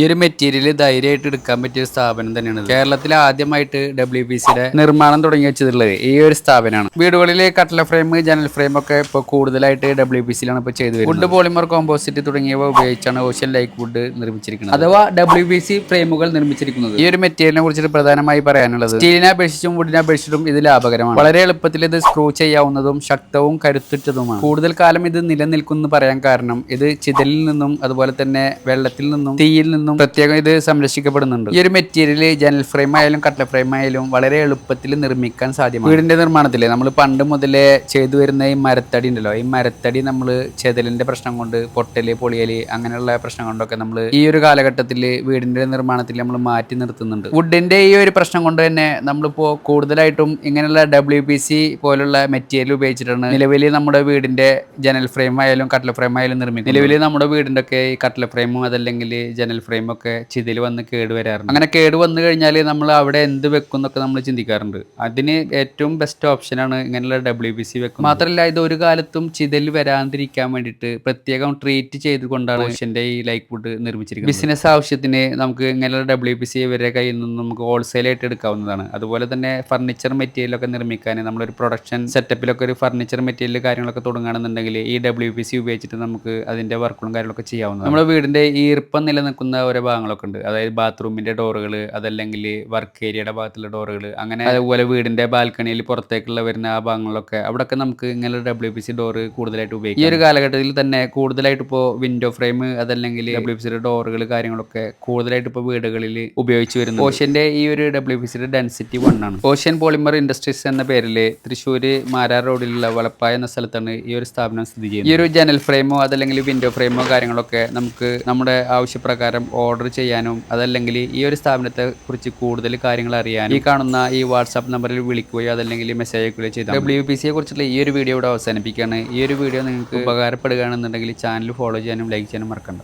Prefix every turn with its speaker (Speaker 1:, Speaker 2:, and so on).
Speaker 1: ഈ ഒരു മെറ്റീരിയൽ ധൈര്യമായിട്ട് എടുക്കാൻ പറ്റിയ ഒരു സ്ഥാപനം തന്നെയാണ്. കേരളത്തിൽ ആദ്യമായിട്ട് ഡബ്ല്യു ബി സിയുടെ നിർമ്മാണം തുടങ്ങി വെച്ചിട്ടുള്ളത് ഈ ഒരു സ്ഥാപനമാണ്. വീടുകളിൽ കട്ടല ഫ്രെയിം ജനൽ ഫ്രെയിം ഒക്കെ ഇപ്പോൾ കൂടുതലായിട്ട് ഡബ്ല്യു ബി സിയിലാണ് ഇപ്പോൾ ചെയ്തു വരുന്നത്. വുഡ് പോളിമർ കോമ്പോസിറ്റ് തുടങ്ങിയവ ഉപയോഗിച്ചാണ് ഓഷ്യൻ ലൈക്ക് വുഡ് നിർമ്മിച്ചിരിക്കുന്നത്. അഥവാ ഡബ്ല്യു ബി സി ഫ്രെയിമുകൾ നിർമ്മിച്ചിരിക്കുന്നത്. ഈ ഒരു മെറ്റീരിയലിനെ കുറിച്ചിട്ട് പ്രധാനമായി പറയാനുള്ളത് സ്റ്റീലിനെ അപേക്ഷിച്ചും വുഡിനെ അപേക്ഷിച്ചും ഇത് ലാഭകരമാണ്. വളരെ എളുപ്പത്തിൽ ഇത് സ്ക്രൂ ചെയ്യാവുന്നതും ശക്തവും കരുത്തുറ്റതുമാണ്. കൂടുതൽ കാലം ഇത് നിലനിൽക്കുന്നു പറയാൻ കാരണം ഇത് ചിതലിൽ നിന്നും അതുപോലെ തന്നെ വെള്ളത്തിൽ നിന്നും തീയിൽ നിന്നും പ്രത്യേകം ഇത് സംരക്ഷിക്കപ്പെടുന്നുണ്ട്. ഈ ഒരു മെറ്റീരിയൽ ജനൽ ഫ്രെയിം ആയാലും കട്ടല ഫ്രെയിം ആയാലും വളരെ എളുപ്പത്തിൽ നിർമ്മിക്കാൻ സാധ്യമാണ്. വീടിന്റെ നിർമ്മാണത്തിൽ നമ്മൾ പണ്ട് മുതലേ ചെയ്തു വരുന്ന ഈ മരത്തടി ഉണ്ടല്ലോ ഈ മരത്തടി നമ്മൾ ചെതലിന്റെ പ്രശ്നം കൊണ്ട് പൊട്ടൽ പൊളിയൽ അങ്ങനെയുള്ള പ്രശ്നം കൊണ്ടൊക്കെ നമ്മൾ ഈ ഒരു കാലഘട്ടത്തിൽ വീടിന്റെ നിർമ്മാണത്തിൽ നമ്മൾ മാറ്റി നിർത്തുന്നുണ്ട്. വുഡിന്റെ ഈ ഒരു പ്രശ്നം കൊണ്ട് തന്നെ നമ്മളിപ്പോ കൂടുതലായിട്ടും ഇങ്ങനെയുള്ള ഡബ്ല്യു പി സി പോലുള്ള മെറ്റീരിയൽ ഉപയോഗിച്ചിട്ടാണ് നിലവിൽ നമ്മുടെ വീടിന്റെ ജനൽ ഫ്രെയിം ആയാലും കട്ടല ഫ്രെയിം ആയാലും നിർമ്മിക്കുന്നത്. നിലവിൽ നമ്മുടെ വീടിന്റെ ഒക്കെ ഈ കട്ടല ഫ്രെയിമും അതല്ലെങ്കിൽ ജനൽ ഫ്രെയിം ഒക്കെ ചിതിൽ വന്ന് കേട് വരാറുണ്ട്. അങ്ങനെ കേട് വന്നു കഴിഞ്ഞാൽ നമ്മൾ അവിടെ എന്ത് വെക്കും എന്നൊക്കെ നമ്മൾ ചിന്തിക്കാറുണ്ട്. അതിന് ഏറ്റവും ബെസ്റ്റ് ഓപ്ഷനാണ് ഇങ്ങനെയുള്ള ഡബ്ല്യു ബി സി വെക്കും മാത്രമല്ല ഇത് ഒരു കാലത്തും ചിതൽ വരാതിരിക്കാൻ വേണ്ടിയിട്ട് പ്രത്യേകം ട്രീറ്റ് ചെയ്തുകൊണ്ടാണ് മനുഷ്യന്റെ ഈ ലൈക്ക് വുഡ് നിർമ്മിച്ചിരിക്കുന്നത്. ബിസിനസ് ആവശ്യത്തിന് നമുക്ക് ഇങ്ങനെയുള്ള ഡബ്ല്യു ബി സി ഇവരുടെ കയ്യിൽ നിന്ന് നമുക്ക് ഹോൾസെയിലായിട്ട് എടുക്കാവുന്നതാണ്. അതുപോലെ തന്നെ ഫർണിച്ചർ മെറ്റീരിയലൊക്കെ നിർമ്മിക്കാൻ നമ്മളൊരു പ്രൊഡക്ഷൻ സെറ്റപ്പിലൊക്കെ ഒരു ഫർണിച്ചർ മെറ്റീരിയൽ കാര്യങ്ങളൊക്കെ തുടങ്ങുകയാണെന്നുണ്ടെങ്കിൽ ഈ ഡബ്ല്യു പി സി ഉപയോഗിച്ചിട്ട് നമുക്ക് അതിന്റെ വർക്കുകളും കാര്യങ്ങളൊക്കെ ചെയ്യാവുന്നതാണ്. നമ്മുടെ വീടിന്റെ ഈർപ്പം നിലനിൽക്കുന്ന ഓരോ ഭാഗങ്ങളൊക്കെ ഉണ്ട്. അതായത് ബാത്റൂമിന്റെ ഡോറുകൾ അതല്ലെങ്കിൽ വർക്ക് ഏരിയയുടെ ഭാഗത്തുള്ള ഡോറുകൾ അങ്ങനെ അതുപോലെ വീടിന്റെ ബാൽക്കണിയിൽ പുറത്തേക്കുള്ള വരുന്ന ആ ഭാഗങ്ങളൊക്കെ അവിടെയൊക്കെ നമുക്ക് ഇങ്ങനെ ഡബ്ല്യു പി സി ഡോറ് കൂടുതലായിട്ട് ഉപയോഗിക്കാം. ഈ ഒരു കാലഘട്ടത്തിൽ തന്നെ കൂടുതലായിട്ട് ഇപ്പോൾ വിൻഡോ ഫ്രെയിം അതല്ലെങ്കിൽ ഡബ്ല്യു പി സിയുടെ ഡോറുകൾ കാര്യങ്ങളൊക്കെ കൂടുതലായിട്ട് ഇപ്പോൾ വീടുകളിൽ ഉപയോഗിച്ച് വരുന്നു ഓഷ്യന്റെ ഈ ഒരു ഡബ്ല്യു പി സിയുടെ ഡെൻസിറ്റി വൺ ആണ്. ഓഷ്യൻ പോളിമർ ഇൻഡസ്ട്രീസ് എന്ന പേരിൽ തൃശ്ശൂർ മാരാർ റോഡിലുള്ള വളപ്പായ എന്ന സ്ഥലത്താണ് ഈ ഒരു സ്ഥാപനം സ്ഥിതി ചെയ്യുന്നത്. ഈ ഒരു ജനൽ ഫ്രെയിമോ അതല്ലെങ്കിൽ വിൻഡോ ഫ്രെയിമോ കാര്യങ്ങളൊക്കെ നമുക്ക് നമ്മുടെ ആവശ്യപ്രകാരം ഓർഡർ ചെയ്യാനും അതല്ലെങ്കിൽ ഈ ഒരു സ്ഥാപനത്തെ കുറിച്ച് കൂടുതൽ കാര്യങ്ങൾ അറിയാനും ഈ കാണുന്ന ഈ വാട്സാപ്പ് നമ്പറിൽ വിളിക്കുകയോ അതല്ലെങ്കിൽ മെസ്സേജ് അയക്കുകയോ ചെയ്താൽ ഡബ്ല്യു പി സിയെ കുറിച്ചുള്ള ഈ ഒരു വീഡിയോ ഇവിടെ അവസാനിപ്പിക്കുകയാണ്. ഈ ഒരു വീഡിയോ നിങ്ങൾക്ക് ഉപകാരപ്പെടുകയാണെന്നുണ്ടെങ്കിൽ ചാനൽ ഫോളോ ചെയ്യാനും ലൈക്ക് ചെയ്യാനും മറക്കണ്ട.